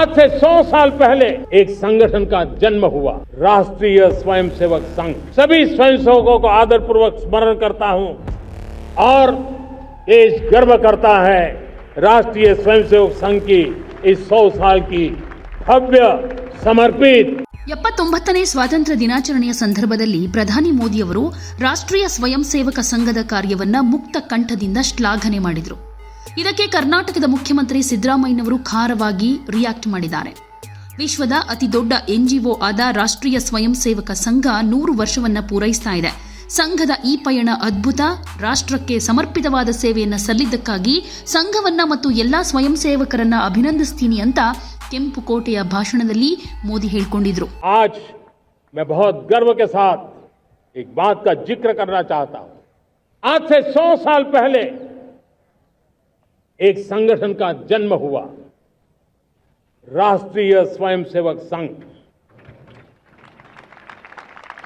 आज से 100 साल पहले एक संगठन का जन्म हुआ राष्ट्रीय स्वयंसेवक संघ सभी स्वयंसेवकों को आदरपूर्वक स्मरण करता हूं और देश गर्व करता है राष्ट्रीय स्वयंसेवक संघ की इस 100 साल की भव्य समर्पित ಎಪ್ಪತ್ತೊಂಬತ್ತನೇ ಸ್ವಾತಂತ್ರ್ಯ ದಿನಾಚರಣೆಯ ಸಂದರ್ಭದಲ್ಲಿ ಪ್ರಧಾನಿ ಮೋದಿಯವರು ರಾಷ್ಟ್ರೀಯ ಸ್ವಯಂ ಸೇವಕ ಸಂಘದ ಕಾರ್ಯವನ್ನ ಮುಕ್ತ ಕಂಠದಿಂದ ಶ್ಲಾಘನೆ ಮಾಡಿದರು ಇದಕ್ಕೆ ಕರ್ನಾಟಕದ ಮುಖ್ಯಮಂತ್ರಿ ಸಿದ್ದರಾಮಯ್ಯನವರು ಖಾರವಾಗಿ ರಿಯಾಕ್ಟ್ ಮಾಡಿದ್ದಾರೆ ವಿಶ್ವದ ಅತಿ ದೊಡ್ಡ ಎನ್ಜಿಒ ಆದ ರಾಷ್ಟ್ರೀಯ ಸ್ವಯಂ ಸೇವಕ ಸಂಘ ನೂರು ವರ್ಷವನ್ನ ಪೂರೈಸ್ತಾ ಇದೆ ಸಂಘದ ಈ ಪಯಣ ಅದ್ಭುತ ರಾಷ್ಟ್ರಕ್ಕೆ ಸಮರ್ಪಿತವಾದ ಸೇವೆಯನ್ನ ಸಲ್ಲಿದ್ದಕ್ಕಾಗಿ ಸಂಘವನ್ನ ಮತ್ತು ಎಲ್ಲಾ ಸ್ವಯಂ ಸೇವಕರನ್ನ ಅಭಿನಂದಿಸ್ತೀನಿ ಅಂತ ಕೆಂಪುಕೋಟೆಯ ಭಾಷಣದಲ್ಲಿ ಮೋದಿ ಹೇಳ್ಕೊಂಡಿದ್ರು आज मैं बहुत गर्व के साथ एक बात का जिक्र करना चाहता हूं आज से 100 साल पहले एक संगठन का जन्म हुआ। राष्ट्रीय स्वयंसेवक संघ।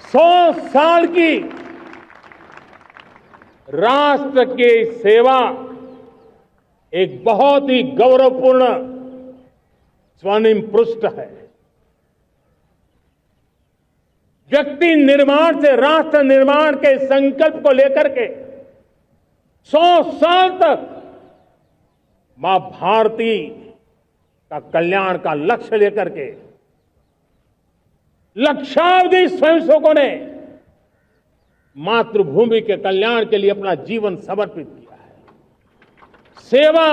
सौ साल की राष्ट्र की सेवा एक बहुत ही गौरवपूर्ण स्वर्णिम पृष्ठ है। व्यक्ति निर्माण से, राष्ट्र निर्माण के संकल्प को लेकर के सौ साल तक माँ भारती का कल्याण का लक्ष्य लेकर के लक्षावधि स्वयंसेवकों ने मातृभूमि के कल्याण के लिए अपना जीवन समर्पित किया है। सेवा,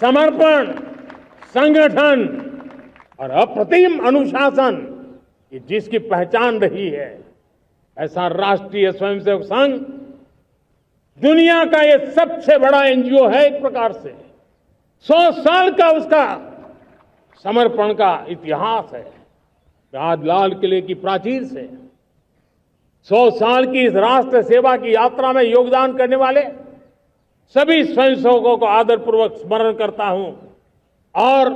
समर्पण, संगठन और अप्रतिम अनुशासन ये जिसकी पहचान रही है, ऐसा राष्ट्रीय स्वयंसेवक संघ दुनिया का ये सबसे बड़ा एनजीओ है एक प्रकार से। सौ साल का उसका समर्पण का इतिहास है आज लाल किले की प्राचीर से। सौ साल की इस राष्ट्र सेवा की यात्रा में योगदान करने वाले सभी स्वयंसेवकों को आदरपूर्वक स्मरण करता हूँ और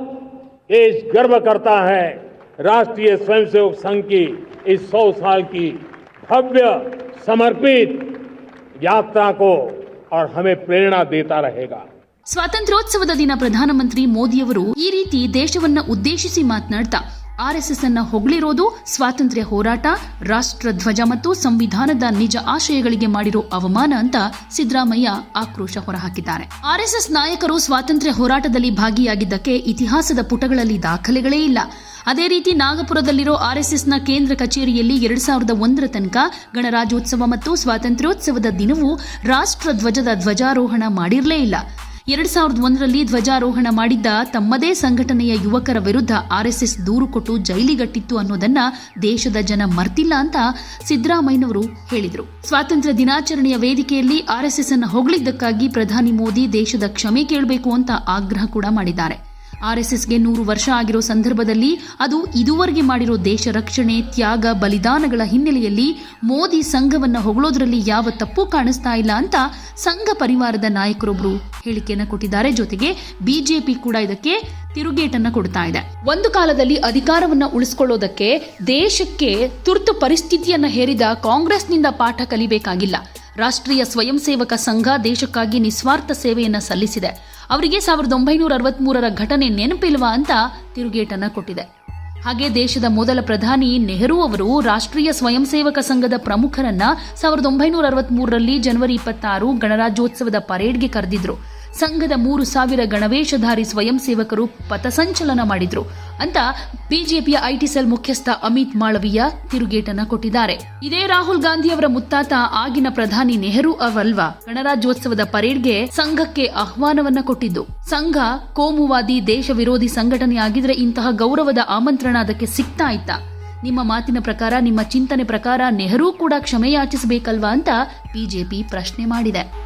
देश गर्व करता है राष्ट्रीय स्वयंसेवक संघ की इस सौ साल की भव्य समर्पित यात्रा को और हमें प्रेरणा देता रहेगा। ಸ್ವಾತಂತ್ರ್ಯೋತ್ಸವದ ದಿನ ಪ್ರಧಾನಮಂತ್ರಿ ಮೋದಿಯವರು ಈ ರೀತಿ ದೇಶವನ್ನ ಉದ್ದೇಶಿಸಿ ಮಾತನಾಡ್ತಾ ಆರ್ಎಸ್ಎಸ್ ಅನ್ನ ಹೊಗಳಿರೋದು ಸ್ವಾತಂತ್ರ್ಯ ಹೋರಾಟ, ರಾಷ್ಟ್ರ ಧ್ವಜ ಮತ್ತು ಸಂವಿಧಾನದ ನಿಜ ಆಶಯಗಳಿಗೆ ಮಾಡಿರೋ ಅವಮಾನ ಅಂತ ಸಿದ್ದರಾಮಯ್ಯ ಆಕ್ರೋಶ ಹೊರಹಾಕಿದ್ದಾರೆ. ಆರ್ಎಸ್ಎಸ್ ನಾಯಕರು ಸ್ವಾತಂತ್ರ್ಯ ಹೋರಾಟದಲ್ಲಿ ಭಾಗಿಯಾಗಿದ್ದಕ್ಕೆ ಇತಿಹಾಸದ ಪುಟಗಳಲ್ಲಿ ದಾಖಲೆಗಳೇ ಇಲ್ಲ. ಅದೇ ರೀತಿ ನಾಗಪುರದಲ್ಲಿರೋ ಆರ್ಎಸ್ಎಸ್ನ ಕೇಂದ್ರ ಕಚೇರಿಯಲ್ಲಿ ಎರಡ್ ಸಾವಿರದ ಒಂದರ ತನಕ ಗಣರಾಜ್ಯೋತ್ಸವ ಮತ್ತು ಸ್ವಾತಂತ್ರ್ಯೋತ್ಸವದ ದಿನವೂ ರಾಷ್ಟ್ರಧ್ವಜದ ಧ್ವಜಾರೋಹಣ ಮಾಡಿರಲೇ ಇಲ್ಲ. ಎರಡ್ ಸಾವಿರದ ಒಂದರಲ್ಲಿ ಧ್ವಜಾರೋಹಣ ಮಾಡಿದ್ದ ತಮ್ಮದೇ ಸಂಘಟನೆಯ ಯುವಕರ ವಿರುದ್ಧ ಆರ್ಎಸ್ಎಸ್ ದೂರು ಕೊಟ್ಟು ಜೈಲಿಗಟ್ಟಿತ್ತು ಅನ್ನೋದನ್ನ ದೇಶದ ಜನ ಮರ್ತಿಲ್ಲ ಅಂತ ಸಿದ್ದರಾಮಯ್ಯನವರು ಹೇಳಿದರು. ಸ್ವಾತಂತ್ರ್ಯ ದಿನಾಚರಣೆಯ ವೇದಿಕೆಯಲ್ಲಿ ಆರ್ಎಸ್ಎಸ್ ಅನ್ನು ಹೊಗಳಿದ್ದಕ್ಕಾಗಿ ಪ್ರಧಾನಿ ಮೋದಿ ದೇಶದ ಕ್ಷಮೆ ಕೇಳಬೇಕು ಅಂತ ಆಗ್ರಹ ಕೂಡ ಮಾಡಿದ್ದಾರೆ. ಆರ್ಎಸ್ಎಸ್ಗೆ ನೂರು ವರ್ಷ ಆಗಿರೋ ಸಂದರ್ಭದಲ್ಲಿ ಅದು ಇದುವರೆಗೆ ಮಾಡಿರೋ ದೇಶ ರಕ್ಷಣೆ, ತ್ಯಾಗ, ಬಲಿದಾನಗಳ ಹಿನ್ನೆಲೆಯಲ್ಲಿ ಮೋದಿ ಸಂಘವನ್ನು ಹೊಗಳೋದ್ರಲ್ಲಿ ಯಾವ ತಪ್ಪು ಕಾಣಿಸ್ತಾ ಇಲ್ಲ ಅಂತ ಸಂಘ ಪರಿವಾರದ ನಾಯಕರೊಬ್ಬರು ಹೇಳಿಕೆಯನ್ನು ಕೊಟ್ಟಿದ್ದಾರೆ. ಜೊತೆಗೆ ಬಿಜೆಪಿ ಕೂಡ ಇದಕ್ಕೆ ತಿರುಗೇಟನ್ನು ಕೊಡ್ತಾ ಇದೆ. ಒಂದು ಕಾಲದಲ್ಲಿ ಅಧಿಕಾರವನ್ನ ಉಳಿಸ್ಕೊಳ್ಳೋದಕ್ಕೆ ದೇಶಕ್ಕೆ ತುರ್ತು ಪರಿಸ್ಥಿತಿಯನ್ನ ಹೇರಿದ ಕಾಂಗ್ರೆಸ್ನಿಂದ ಪಾಠ ಕಲಿಬೇಕಾಗಿಲ್ಲ. ರಾಷ್ಟ್ರೀಯ ಸ್ವಯಂ ಸೇವಕ ಸಂಘ ದೇಶಕ್ಕಾಗಿ ನಿಸ್ವಾರ್ಥ ಸೇವೆಯನ್ನು ಸಲ್ಲಿಸಿದೆ. ಅವರಿಗೆ ಸಾವಿರದ ಒಂಬೈನೂರ ಅರವತ್ಮೂರರ ಘಟನೆ ನೆನಪಿಲ್ವಾ ಅಂತ ತಿರುಗೇಟನ್ನು ಕೊಟ್ಟಿದೆ. ಹಾಗೆ ದೇಶದ ಮೊದಲ ಪ್ರಧಾನಿ ನೆಹರು ಅವರು ರಾಷ್ಟ್ರೀಯ ಸ್ವಯಂ ಸೇವಕ ಸಂಘದ ಪ್ರಮುಖರನ್ನ ಸಾವಿರದ ಒಂಬೈನೂರ ಅರವತ್ಮೂರರಲ್ಲಿ ಜನವರಿ ಇಪ್ಪತ್ತಾರು ಗಣರಾಜ್ಯೋತ್ಸವದ ಪರೇಡ್ಗೆ ಕರೆದಿದ್ರು. ಸಂಘದ ಮೂರು ಸಾವಿರ ಗಣವೇಶಧಾರಿ ಸ್ವಯಂ ಸೇವಕರು ಪಥಸಂಚಲನ ಮಾಡಿದ್ರು ಅಂತ ಬಿಜೆಪಿಯ ಐಟಿ ಸೆಲ್ ಮುಖ್ಯಸ್ಥ ಅಮಿತ್ ಮಾಳವೀಯ ತಿರುಗೇಟನ್ನ ಕೊಟ್ಟಿದ್ದಾರೆ. ಇದೇ ರಾಹುಲ್ ಗಾಂಧಿ ಅವರ ಮುತ್ತಾತ ಆಗಿನ ಪ್ರಧಾನಿ ನೆಹರು ಅವಲ್ವಾ? ಗಣರಾಜ್ಯೋತ್ಸವದ ಪರೇಡ್ಗೆ ಸಂಘಕ್ಕೆ ಆಹ್ವಾನವನ್ನ ಕೊಟ್ಟಿದ್ದು. ಸಂಘ ಕೋಮುವಾದಿ ದೇಶ ವಿರೋಧಿ ಸಂಘಟನೆ ಆಗಿದ್ರೆ ಇಂತಹ ಗೌರವದ ಆಮಂತ್ರಣ ಅದಕ್ಕೆ ಸಿಗ್ತಾ ಇತ್ತ. ನಿಮ್ಮ ಮಾತಿನ ಪ್ರಕಾರ, ನಿಮ್ಮ ಚಿಂತನೆ ಪ್ರಕಾರ ನೆಹರೂ ಕೂಡ ಕ್ಷಮೆಯಾಚಿಸಬೇಕಲ್ವಾ ಅಂತ ಬಿಜೆಪಿ ಪ್ರಶ್ನೆ ಮಾಡಿದೆ.